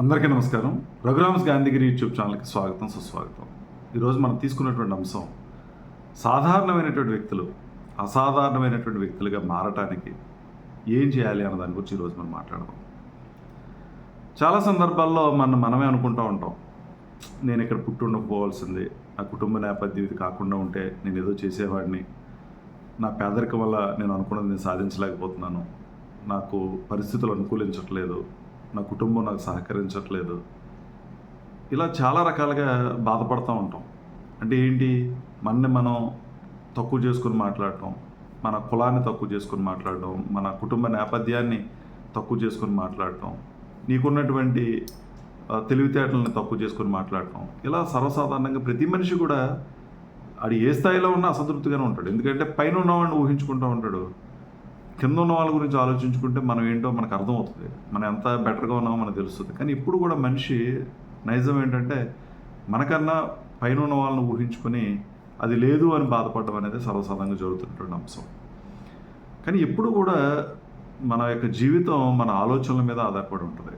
అందరికీ నమస్కారం. రఘురామ్స్ గాంధీగిరి యూట్యూబ్ ఛానల్కి స్వాగతం సుస్వాగతం. ఈరోజు మనం తీసుకున్నటువంటి అంశం సాధారణమైనటువంటి వ్యక్తులు అసాధారణమైనటువంటి వ్యక్తులుగా మారటానికి ఏం చేయాలి అన్న దాని గురించి ఈరోజు మనం మాట్లాడదాం. చాలా సందర్భాల్లో మనం మనమే అనుకుంటూ ఉంటాం నేను ఇక్కడ పుట్టి ఉండకపోవాల్సింది నా కుటుంబ నేపథ్యం ఇది కాకుండా ఉంటే నేను ఏదో చేసేవాడిని నా పేదరికం వల్ల నేను అనుకున్నది నేను సాధించలేకపోతున్నాను నాకు పరిస్థితులు అనుకూలించట్లేదు నా కుటుంబం నాకు సహకరించట్లేదు. ఇలా చాలా రకాలుగా బాధపడుతూ ఉంటాం. అంటే ఏంటి? మనని మనం తక్కువ చేసుకుని మాట్లాడటం మన కులాన్ని తక్కువ చేసుకుని మాట్లాడటం మన కుటుంబ నేపథ్యాన్ని తక్కువ చేసుకుని మాట్లాడటం నీకున్నటువంటి తెలివితేటలను తక్కువ చేసుకుని మాట్లాడటం ఇలా సర్వసాధారణంగా ప్రతి మనిషి కూడా అది ఏ స్థాయిలో ఉన్నా అసంతృప్తిగానే ఉంటాడు. ఎందుకంటే పైన ఉన్నవాడిని ఊహించుకుంటూ ఉంటాడు. కింద ఉన్న వాళ్ళ గురించి ఆలోచించుకుంటే మనం ఏంటో మనకు అర్థమవుతుంది. మనం ఎంత బెటర్గా ఉన్నామో మనకు తెలుస్తుంది. కానీ ఇప్పుడు కూడా మనిషి నైజం ఏంటంటే మనకన్నా పైన ఉన్న వాళ్ళని ఊహించుకొని అది లేదు అని బాధపడడం అనేది సర్వసాధారణంగా జరుగుతున్నటువంటి అంశం. కానీ ఎప్పుడు కూడా మన యొక్క జీవితం మన ఆలోచనల మీద ఆధారపడి ఉంటుంది.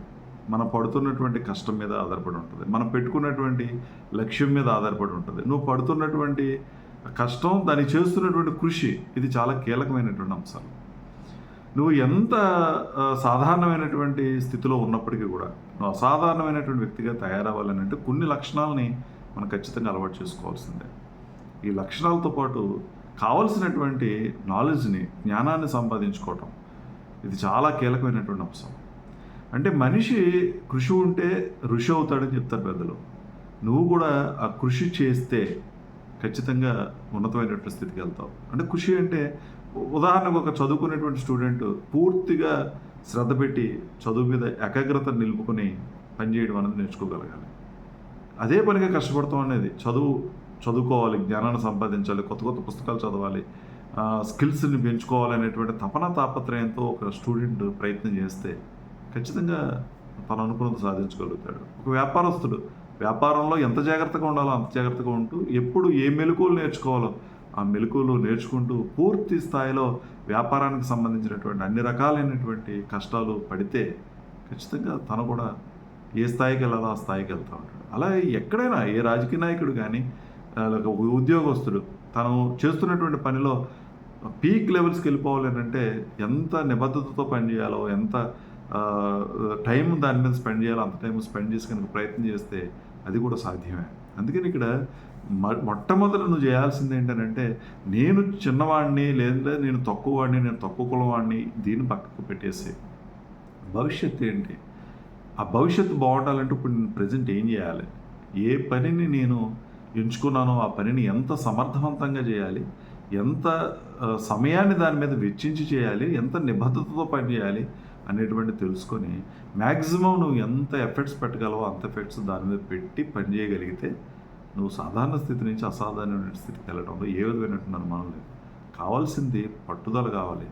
మనం పడుతున్నటువంటి కష్టం మీద ఆధారపడి ఉంటుంది. మనం పెట్టుకున్నటువంటి లక్ష్యం మీద ఆధారపడి ఉంటుంది. నువ్వు పడుతున్నటువంటి కష్టం దాన్ని చేస్తున్నటువంటి కృషి ఇది చాలా కీలకమైనటువంటి అంశాలు. నువ్వు ఎంత సాధారణమైనటువంటి స్థితిలో ఉన్నప్పటికీ కూడా నువ్వు అసాధారణమైనటువంటి వ్యక్తిగా తయారవ్వాలని అంటే కొన్ని లక్షణాలని మనం ఖచ్చితంగా అలవాటు చేసుకోవాల్సిందే. ఈ లక్షణాలతో పాటు కావలసినటువంటి నాలెడ్జ్ని జ్ఞానాన్ని సంపాదించుకోవటం ఇది చాలా కీలకమైనటువంటి అంశం. అంటే మనిషి కృషి ఉంటే ఋషి అవుతాడని చెప్తారు పెద్దలు. నువ్వు కూడా ఆ కృషి చేస్తే ఖచ్చితంగా ఉన్నతమైనటువంటి స్థితికి వెళ్తావు. అంటే కృషి అంటే ఉదాహరణకు ఒక చదువుకునేటువంటి స్టూడెంట్ పూర్తిగా శ్రద్ధ పెట్టి చదువు మీద ఏకాగ్రత నిలుపుకొని పనిచేయడం అనేది నేర్చుకోగలగాలి. అదే పనిగా కష్టపడతాం అనేది చదువు చదువుకోవాలి జ్ఞానాన్ని సంపాదించాలి కొత్త కొత్త పుస్తకాలు చదవాలి స్కిల్స్ని పెంచుకోవాలి అనేటువంటి తపన తాపత్రయంతో ఒక స్టూడెంట్ ప్రయత్నం చేస్తే ఖచ్చితంగా తను అనుకున్నది సాధించగలుగుతాడు. ఒక వ్యాపారస్తుడు వ్యాపారంలో ఎంత జాగ్రత్తగా ఉండాలో అంత జాగ్రత్తగా ఉంటూ ఎప్పుడు ఏ మెలకువలు నేర్చుకోవాలో ఆ మెలకువలు నేర్చుకుంటూ పూర్తి స్థాయిలో వ్యాపారానికి సంబంధించినటువంటి అన్ని రకాలైనటువంటి కష్టాలు పడితే ఖచ్చితంగా తను కూడా ఏ స్థాయికి వెళ్ళాలో ఆ స్థాయికి వెళ్తూ ఉంటాడు. అలా ఎక్కడైనా ఏ రాజకీయ నాయకుడు కానీ ఒక ఉద్యోగస్తుడు తను చేస్తున్నటువంటి పనిలో పీక్ లెవెల్స్కి వెళ్ళిపోవాలి అంటే ఎంత నిబద్ధతతో పనిచేయాలో ఎంత టైం దాని మీద స్పెండ్ చేయాలో అంత టైం స్పెండ్ చేసి కనుక ప్రయత్నం చేస్తే అది కూడా సాధ్యమే. అందుకని ఇక్కడ మొట్టమొదట నువ్వు చేయాల్సింది ఏంటంటే నేను చిన్నవాడిని లేదా నేను తక్కువ వాడిని నేను తక్కువ కులవాడిని దీన్ని పక్కకు పెట్టేసి భవిష్యత్తు ఏంటి? ఆ భవిష్యత్తు బాగుండాలంటే ఇప్పుడు నేను ప్రజెంట్ ఏం చేయాలి? ఏ పనిని నేను ఎంచుకున్నానో ఆ పనిని ఎంత సమర్థవంతంగా చేయాలి? ఎంత సమయాన్ని దాని మీద వెచ్చించి చేయాలి? ఎంత నిబద్ధతతో పని చేయాలి? అనేటువంటి తెలుసుకొని మ్యాక్సిమం నువ్వు ఎంత ఎఫర్ట్స్ పెట్టగలవో అంత ఎఫర్ట్స్ దాని మీద పెట్టి పని చేయగలిగితే నువ్వు సాధారణ స్థితి నుంచి అసాధారణమైన స్థితికి వెళ్ళడంలో ఏ విధమైనటువంటి అనుమానం లేదు. కావాల్సింది పట్టుదల కావాలి.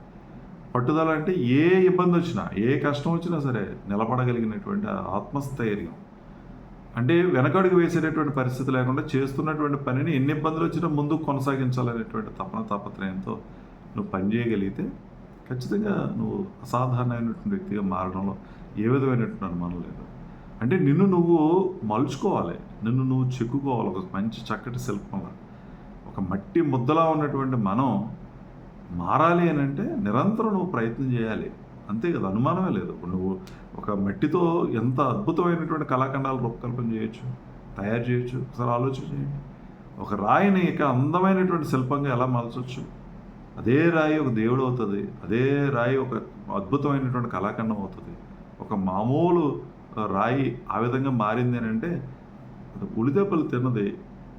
పట్టుదల అంటే ఏ ఇబ్బంది వచ్చినా ఏ కష్టం వచ్చినా సరే నిలబడగలిగినటువంటి ఆత్మస్థైర్యం. అంటే వెనకడుగు వేసేటటువంటి పరిస్థితి లేకుండా చేస్తున్నటువంటి పనిని ఎన్ని ఇబ్బందులు వచ్చినా ముందుకు కొనసాగించాలనేటువంటి తపన తాపత్రయంతో నువ్వు పని చేయగలిగితే ఖచ్చితంగా నువ్వు అసాధారణమైనటువంటి వ్యక్తిగా మారడంలో ఏ విధమైనటువంటి అనుమానం లేదు. అంటే నిన్ను నువ్వు మలుచుకోవాలి. నిన్ను నువ్వు చెక్కుకోవాలి. ఒక మంచి చక్కటి శిల్పంలా. ఒక మట్టి ముద్దలా ఉన్నటువంటి మనం మారాలి అని అంటే నిరంతరం నువ్వు ప్రయత్నం చేయాలి. అంతే కదా? అనుమానమే లేదు. నువ్వు ఒక మట్టితో ఎంత అద్భుతమైనటువంటి కళాఖండాలు రూపకల్పన చేయొచ్చు తయారు చేయొచ్చు ఒకసారి ఆలోచన చేయండి. ఒక రాయిని ఇక అందమైనటువంటి శిల్పంగా ఎలా మలచొచ్చు? అదే రాయి ఒక దేవుడు అవుతుంది. అదే రాయి ఒక అద్భుతమైనటువంటి కళాఖండం అవుతుంది. ఒక మామూలు రాయి ఆ విధంగా మారింది అని అంటే అది ఉలిదెబ్బలు తిన్నది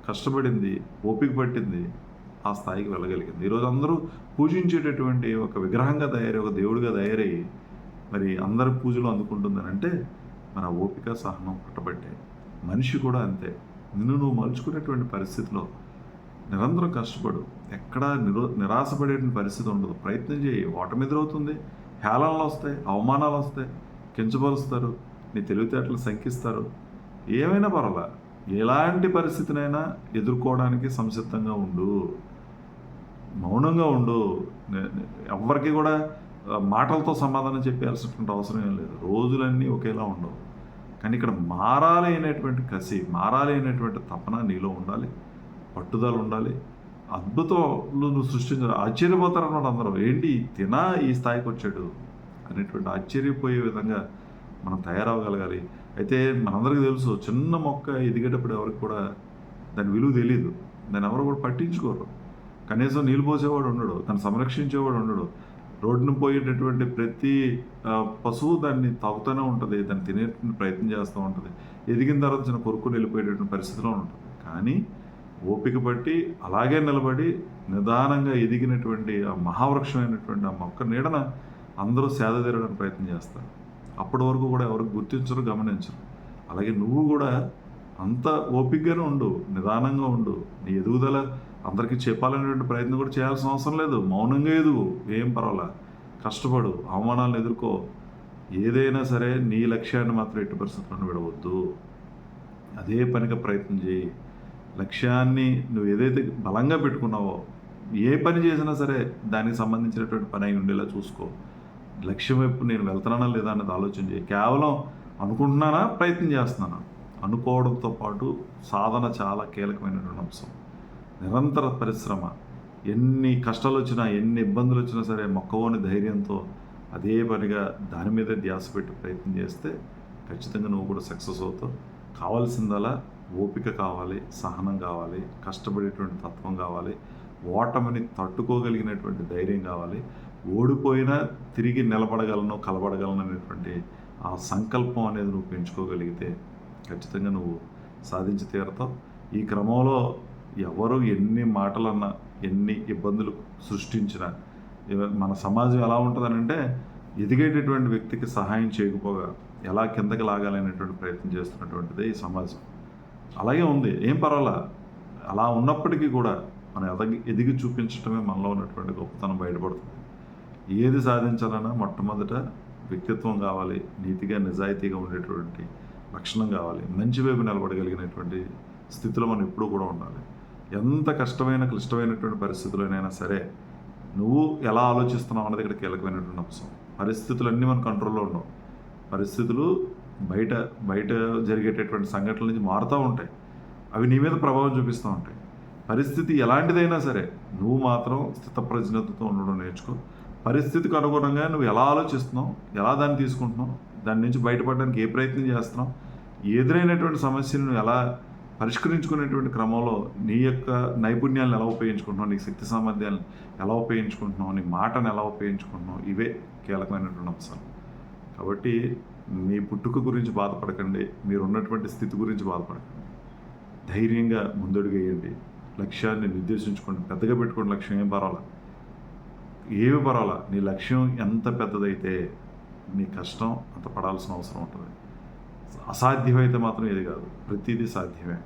కష్టపడింది ఓపిక పట్టింది ఆ స్థాయికి వెళ్ళగలిగింది. ఈరోజు అందరూ పూజించేటటువంటి ఒక విగ్రహంగా తయారై ఒక దేవుడిగా తయారయ్యి మరి అందరి పూజలు అందుకుంటుందని అంటే మన ఓపిక సహనం పట్టబట్టే. మనిషి కూడా అంతే. నిన్ను నువ్వు మలుచుకునేటువంటి పరిస్థితిలో నిరంతరం కష్టపడు. ఎక్కడా నిరో నిరాశపడేటువంటి పరిస్థితి ఉండదు. ప్రయత్నం చేయి. ఓటమి ఎదురవుతుంది. హేళనలు వస్తాయి అవమానాలు వస్తాయి కించపరుస్తారు. నీ తెలివితేటలు శంకిస్తారు. ఏమైనా పర్వాలా? ఎలాంటి పరిస్థితినైనా ఎదుర్కోవడానికి సంసిద్ధంగా ఉండు. మౌనంగా ఉండు. ఎవరికి కూడా మాటలతో సమాధానం చెప్పాల్సినటువంటి అవసరం ఏం లేదు. రోజులన్నీ ఒకేలా ఉండవు. కానీ ఇక్కడ మారాలి అనేటువంటి కసి మారాలి అనేటువంటి తపన నీలో ఉండాలి. పట్టుదల ఉండాలి. అద్భుతాలు నువ్వు సృష్టించాలి. ఆశ్చర్యపోతారు అందరూ. ఏంటి? తినా ఈ స్థాయికి వచ్చాడు అనేటువంటి ఆశ్చర్యపోయే విధంగా మనం తయారవ్వగలగాలి. అయితే మనందరికీ తెలుసు చిన్న మొక్క ఎదిగేటప్పుడు ఎవరికి కూడా దాని విలువ తెలియదు దాన్ని ఎవరు కూడా పట్టించుకోరు. కనీసం నీళ్ళు పోసేవాడు ఉండడు దాన్ని సంరక్షించేవాడు ఉండడు. రోడ్డును పోయేటటువంటి ప్రతి పశువు దాన్ని తాగుతూనే ఉంటుంది దాన్ని తినే ప్రయత్నం చేస్తూ ఉంటుంది. ఎదిగిన తర్వాత చిన్న కొరుకుని వెళ్ళిపోయేటటువంటి పరిస్థితిలో ఉంటుంది. కానీ ఓపిక పట్టి అలాగే నిలబడి నిదానంగా ఎదిగినటువంటి ఆ మహావృక్షమైనటువంటి ఆ మొక్క నీడన అందరూ సేద తీరడానికి ప్రయత్నం చేస్తారు. అప్పటి వరకు కూడా ఎవరికి గుర్తించరు గమనించరు. అలాగే నువ్వు కూడా అంత ఓపికగానే ఉండు నిదానంగా ఉండు. నీ ఎదుగుదల అందరికీ చెప్పాలనేటువంటి ప్రయత్నం కూడా చేయాల్సిన అవసరం లేదు. మౌనంగా ఎదుగు ఏం పర్వాలా? కష్టపడు అవమానాలను ఎదుర్కో. ఏదైనా సరే నీ లక్ష్యాన్ని మాత్రం ఎట్టి పరిస్థితులను విడవద్దు. అదే పనిగా ప్రయత్నం చేయి. లక్ష్యాన్ని నువ్వు ఏదైతే బలంగా పెట్టుకున్నావో ఏ పని చేసినా సరే దానికి సంబంధించినటువంటి పని అయి ఉండేలా చూసుకో. లక్ష్యం వైపు నేను వెళ్తున్నానా లేదా అన్నది ఆలోచన చేయి. కేవలం అనుకుంటున్నానా? ప్రయత్నం చేస్తున్నానా? అనుకోవడంతో పాటు సాధన చాలా కీలకమైనటువంటి అంశం. నిరంతర పరిశ్రమ. ఎన్ని కష్టాలు వచ్చినా ఎన్ని ఇబ్బందులు వచ్చినా సరే మొక్కవోని ధైర్యంతో అదే పనిగా దాని మీదే ధ్యాస పెట్టి ప్రయత్నం చేస్తే ఖచ్చితంగా నువ్వు కూడా సక్సెస్ అవుతావు. కావాల్సిందలా ఓపిక కావాలి సహనం కావాలి కష్టపడేటువంటి తత్వం కావాలి ఓటమిని తట్టుకోగలిగినటువంటి ధైర్యం కావాలి. ఓడిపోయినా తిరిగి నిలబడగలను కలబడగలను అనేటువంటి ఆ సంకల్పం అనేది నువ్వు పెంచుకోగలిగితే ఖచ్చితంగా నువ్వు సాధించి తీరతావు. ఈ క్రమంలో ఎవరు ఎన్ని మాటలన్నా ఎన్ని ఇబ్బందులు సృష్టించినా మన సమాజం ఎలా ఉంటుందనంటే ఎదిగేటటువంటి వ్యక్తికి సహాయం చేయకపోగా ఎలా కిందకి లాగాలనేటువంటి ప్రయత్నం చేస్తున్నటువంటిది ఈ సమాజం. అలాగే ఉంది. ఏం పర్వాలా? అలా ఉన్నప్పటికీ కూడా మనం ఎదగి ఎదిగి చూపించడమే మనలో ఉన్నటువంటి గొప్పతనం బయటపడుతుంది. ఏది సాధించాలన్నా మొట్టమొదట వ్యక్తిత్వం కావాలి నీతిగా నిజాయితీగా ఉండేటువంటి లక్షణం కావాలి మంచి వైపు నిలబడగలిగినటువంటి స్థితిలో మనం ఎప్పుడూ కూడా ఉండాలి. ఎంత కష్టమైన క్లిష్టమైనటువంటి పరిస్థితుల్లోనైనా సరే నువ్వు ఎలా ఆలోచిస్తున్నావు అన్నది ఇక్కడ కీలకమైనటువంటి అంశం. పరిస్థితులన్నీ మన కంట్రోల్లో ఉండవు. పరిస్థితులు బయట బయట జరిగేటటువంటి సంఘటనల నుంచి మారుతూ ఉంటాయి. అవి నీ మీద ప్రభావం చూపిస్తూ ఉంటాయి. పరిస్థితి ఎలాంటిదైనా సరే నువ్వు మాత్రం స్థితప్రజ్ఞతతో ఉండడం నేర్చుకో. పరిస్థితికి అనుగుణంగా నువ్వు ఎలా ఆలోచిస్తున్నావు ఎలా దాన్ని తీసుకుంటున్నావు దాని నుంచి బయటపడడానికి ఏ ప్రయత్నం చేస్తున్నావు ఎదురైనటువంటి సమస్యను నువ్వు ఎలా పరిష్కరించుకునేటువంటి క్రమంలో నీ యొక్క నైపుణ్యాలను ఎలా ఉపయోగించుకుంటున్నావు నీ శక్తి సామర్థ్యాలను ఎలా ఉపయోగించుకుంటున్నావు నీ మాటను ఎలా ఉపయోగించుకుంటున్నావు ఇవే కీలకమైనటువంటి అంశాలు. కాబట్టి మీ పుట్టుక గురించి బాధపడకండి మీరు ఉన్నటువంటి స్థితి గురించి బాధపడకండి. ధైర్యంగా ముందడుగేయండి లక్ష్యాన్ని నిర్దేశించుకోండి పెద్దగా పెట్టుకోండి లక్ష్యం ఏం పర్వాలేదు. ఏవి పర్వాలా? నీ లక్ష్యం ఎంత పెద్దదైతే నీ కష్టం అంత పడాల్సిన అవసరం ఉంటుంది. అసాధ్యమైతే మాత్రం ఏది కాదు. ప్రతిదీ సాధ్యమే.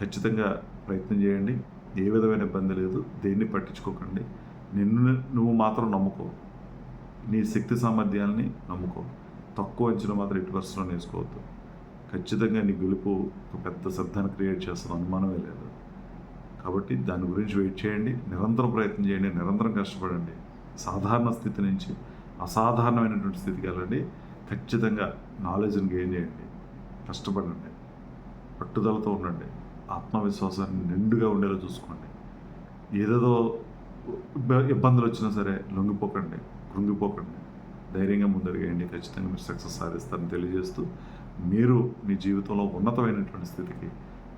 ఖచ్చితంగా ప్రయత్నం చేయండి. ఏ విధమైన ఇబ్బంది లేదు. దేన్ని పట్టించుకోకండి. నిన్ను నువ్వు మాత్రం నమ్ముకో. నీ శక్తి సామర్థ్యాలని నమ్ముకో. తక్కువ అంచనా మాత్రం ఎటు పరిస్థితుల్లో నేర్చుకోవద్దు ఖచ్చితంగా నీ గెలుపు ఒక పెద్ద శబ్దాన్ని క్రియేట్ చేస్తున్న అనుమానమే లేదు. కాబట్టి దాని గురించి వెయిట్ చేయండి నిరంతరం ప్రయత్నం చేయండి నిరంతరం కష్టపడండి. సాధారణ స్థితి నుంచి అసాధారణమైనటువంటి స్థితికి వెళ్ళండి. ఖచ్చితంగా నాలెడ్జ్ని గెయిన్ చేయండి. కష్టపడండి. పట్టుదలతో ఉండండి. ఆత్మవిశ్వాసాన్ని నిండుగా ఉండేలా చూసుకోండి. ఏదేదో ఇబ్బందులు వచ్చినా సరే లొంగిపోకండి కృంగిపోకండి. ధైర్యంగా ముందడిగేయండి ఖచ్చితంగా మీరు సక్సెస్ సాధిస్తారని తెలియజేస్తూ మీరు మీ జీవితంలో ఉన్నతమైనటువంటి స్థితికి